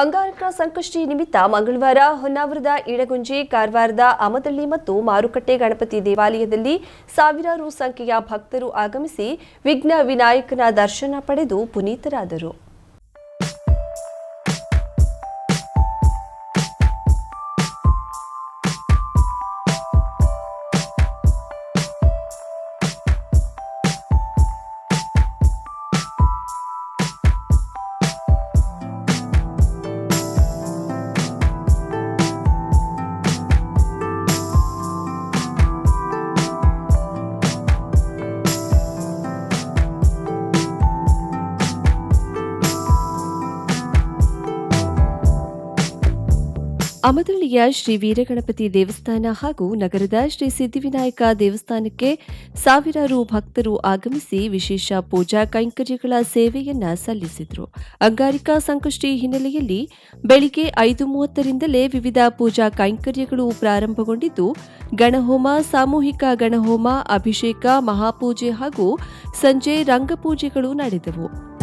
ಅಂಗಾರಕ ಸಂಕಷ್ಟಿ ನಿಮಿತ್ತ ಮಂಗಳವಾರ ಹೊನ್ನಾವರದ ಇಡಗುಂಜಿ ಕಾರವಾರದ ಅಮದಳ್ಳಿ ಮತ್ತು ಮಾರುಕಟ್ಟೆ ಗಣಪತಿ ದೇವಾಲಯದಲ್ಲಿ ಸಾವಿರಾರು ಸಂಖ್ಯೆಯ ಭಕ್ತರು ಆಗಮಿಸಿ ವಿಘ್ನ ವಿನಾಯಕನ ದರ್ಶನ ಪಡೆದು ಪುನೀತರಾದರು. ಅಮದಳ್ಳಿಯ ಶ್ರೀ ವೀರಗಣಪತಿ ದೇವಸ್ಥಾನ ಹಾಗೂ ನಗರದ ಶ್ರೀ ಸಿದ್ಧಿವಿನಾಯಕ ದೇವಸ್ಥಾನಕ್ಕೆ ಸಾವಿರಾರು ಭಕ್ತರು ಆಗಮಿಸಿ ವಿಶೇಷ ಪೂಜಾ ಕೈಂಕರ್ಯಗಳ ಸೇವೆಯನ್ನ ಸಲ್ಲಿಸಿದರು. ಅಂಗಾರಿಕಾ ಸಂಕಷ್ಟಿ ಹಿನ್ನೆಲೆಯಲ್ಲಿ ಬೆಳಿಗ್ಗೆ ಐದು ಮೂವತ್ತರಿಂದಲೇ ವಿವಿಧ ಪೂಜಾ ಕೈಂಕರ್ಯಗಳು ಪ್ರಾರಂಭಗೊಂಡಿದ್ದು, ಗಣಹೋಮ, ಸಾಮೂಹಿಕ ಗಣಹೋಮ, ಅಭಿಷೇಕ, ಮಹಾಪೂಜೆ ಹಾಗೂ ಸಂಜೆ ರಂಗಪೂಜೆಗಳು ನಡೆದವು.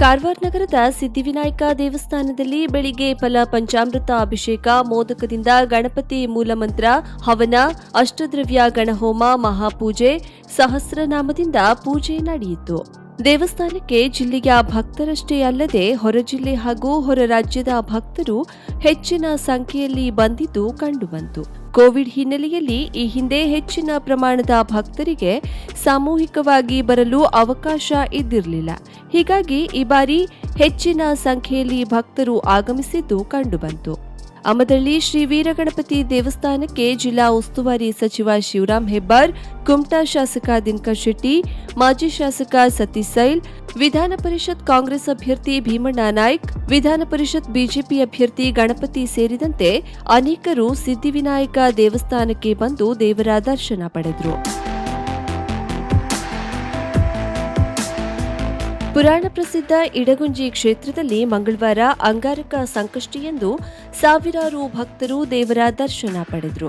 ಕಾರವಾರ ನಗರದ ಸಿದ್ಧಿವಿನಾಯಕ ದೇವಸ್ಥಾನದಲ್ಲಿ ಬೆಳಿಗ್ಗೆ ಫಲ ಪಂಚಾಮೃತ ಅಭಿಷೇಕ, ಮೋದಕದಿಂದ ಗಣಪತಿ ಮೂಲಮಂತ್ರ, ಹವನ, ಅಷ್ಟದ್ರವ್ಯ ಗಣಹೋಮ, ಮಹಾಪೂಜೆ, ಸಹಸ್ರನಾಮದಿಂದ ಪೂಜೆ ನಡೆಯಿತು. ದೇವಸ್ಥಾನಕ್ಕೆ ಜಿಲ್ಲೆಯ ಭಕ್ತರಷ್ಟೇ ಅಲ್ಲದೆ ಹೊರ ಜಿಲ್ಲೆ ಹಾಗೂ ಹೊರ ರಾಜ್ಯದ ಭಕ್ತರು ಹೆಚ್ಚಿನ ಸಂಖ್ಯೆಯಲ್ಲಿ ಬಂದಿದ್ದು ಕಂಡುಬಂತು. ಕೋವಿಡ್ ಹಿನ್ನೆಲೆಯಲ್ಲಿ ಈ ಹಿಂದೆ ಹೆಚ್ಚಿನ ಪ್ರಮಾಣದ ಭಕ್ತರಿಗೆ ಸಾಮೂಹಿಕವಾಗಿ ಬರಲು ಅವಕಾಶ ಇದ್ದಿರಲಿಲ್ಲ. ಹೀಗಾಗಿ ಈ ಬಾರಿ ಹೆಚ್ಚಿನ ಸಂಖ್ಯೆಯಲ್ಲಿ ಭಕ್ತರು ಆಗಮಿಸಿದ್ದು ಕಂಡುಬಂತು. ಅಮದಳ್ಳಿ ಶ್ರೀ ವೀರಗಣಪತಿ ದೇವಸ್ಥಾನಕ್ಕೆ ಜಿಲ್ಲಾ ಉಸ್ತುವಾರಿ ಸಚಿವ ಶಿವರಾಮ್ ಹೆಬ್ಬಾರ್, ಕುಮಟಾ ಶಾಸಕ ದಿನಕರ್ ಶೆಟ್ಟಿ, ಮಾಜಿ ಶಾಸಕ ಸತೀಶ್ ಸೈಲ್, ವಿಧಾನ ಪರಿಷತ್ ಕಾಂಗ್ರೆಸ್ ಅಭ್ಯರ್ಥಿ ಭೀಮಣ್ಣ ನಾಯ್ಕ್, ವಿಧಾನ ಪರಿಷತ್ ಬಿಜೆಪಿ ಅಭ್ಯರ್ಥಿ ಗಣಪತಿ ಸೇರಿದಂತೆ ಅನೇಕರು ಸಿದ್ದಿವಿನಾಯಕ ದೇವಸ್ಥಾನಕ್ಕೆ ಬಂದು ದೇವರ ದರ್ಶನ ಪಡೆದರು. ಪುರಾಣ ಪ್ರಸಿದ್ಧ ಇಡಗುಂಜಿ ಕ್ಷೇತ್ರದಲ್ಲಿ ಮಂಗಳವಾರ ಅಂಗಾರಕ ಸಂಕಷ್ಟಿಯೆಂದು ಸಾವಿರಾರು ಭಕ್ತರು ದೇವರ ದರ್ಶನ ಪಡೆದರು.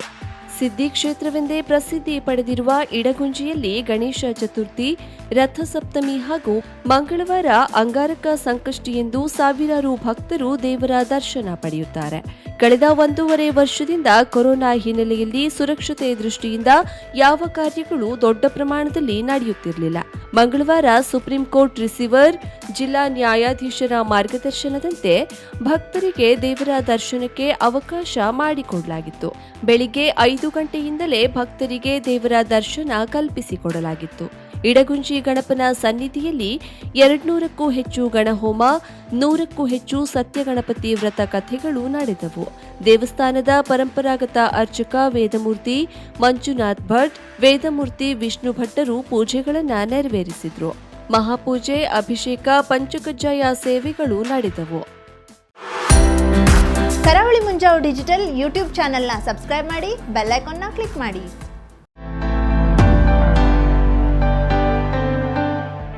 ಸಿದ್ದಿ ಕ್ಷೇತ್ರವೆಂದೇ ಪ್ರಸಿದ್ಧಿ ಪಡೆದಿರುವ ಇಡಗುಂಜಿಯಲ್ಲಿ ಗಣೇಶ ಚತುರ್ಥಿ, ರಥಸಪ್ತಮಿ ಹಾಗೂ ಮಂಗಳವಾರ ಅಂಗಾರಕ ಸಂಕಷ್ಟಿಯೆಂದು ಸಾವಿರಾರು ಭಕ್ತರು ದೇವರ ದರ್ಶನ ಪಡೆಯುತ್ತಾರೆ. ಕಳೆದ ಒಂದೂವರೆ ವರ್ಷದಿಂದ ಕೊರೋನಾ ಹಿನ್ನೆಲೆಯಲ್ಲಿ ಸುರಕ್ಷತೆ ದೃಷ್ಟಿಯಿಂದ ಯಾವ ಕಾರ್ಯಗಳು ದೊಡ್ಡ ಪ್ರಮಾಣದಲ್ಲಿ ನಡೆಯುತ್ತಿರಲಿಲ್ಲ. ಮಂಗಳವಾರ ಸುಪ್ರೀಂ ಕೋರ್ಟ್ ರಿಸೀವರ್, ಜಿಲ್ಲಾ ನ್ಯಾಯಾಧೀಶರ ಮಾರ್ಗದರ್ಶನದಂತೆ ಭಕ್ತರಿಗೆ ದೇವರ ದರ್ಶನಕ್ಕೆ ಅವಕಾಶ ಮಾಡಿಕೊಡಲಾಗಿತ್ತು. ಬೆಳಿಗ್ಗೆ ಐದು ಗಂಟೆಯಿಂದಲೇ ಭಕ್ತರಿಗೆ ದೇವರ ದರ್ಶನ ಕಲ್ಪಿಸಿಕೊಡಲಾಗಿತ್ತು. ಇಡಗುಂಜಿ ಗಣಪನ ಸನ್ನಿಧಿಯಲ್ಲಿ ಎರಡ್ನೂರಕ್ಕೂ ಹೆಚ್ಚು ಗಣಹೋಮ, ನೂರಕ್ಕೂ ಹೆಚ್ಚು ಸತ್ಯಗಣಪತಿ ವ್ರತ ಕಥೆಗಳು ನಡೆದವು. ದೇವಸ್ಥಾನದ ಪರಂಪರಾಗತ ಅರ್ಚಕ ವೇದಮೂರ್ತಿ ಮಂಜುನಾಥ್ ಭಟ್, ವೇದಮೂರ್ತಿ ವಿಷ್ಣು ಭಟ್ಟರು ಪೂಜೆಗಳನ್ನು ನೆರವೇರಿಸಿದರು. ಮಹಾಪೂಜೆ, ಅಭಿಷೇಕ ಪಂಚಕಜ್ಜಾಯ ಸೇವೆಗಳು ನಡೆದವು. ಕರಾವಳಿ ಮುಂಜಾವು ಡಿಜಿಟಲ್ ಯೂಟ್ಯೂಬ್ ಚಾನೆಲ್ನ ಸಬ್ಸ್ಕ್ರೈಬ್ ಮಾಡಿ, ಬೆಲ್ ಐಕಾನ್ನ ಕ್ಲಿಕ್ ಮಾಡಿ.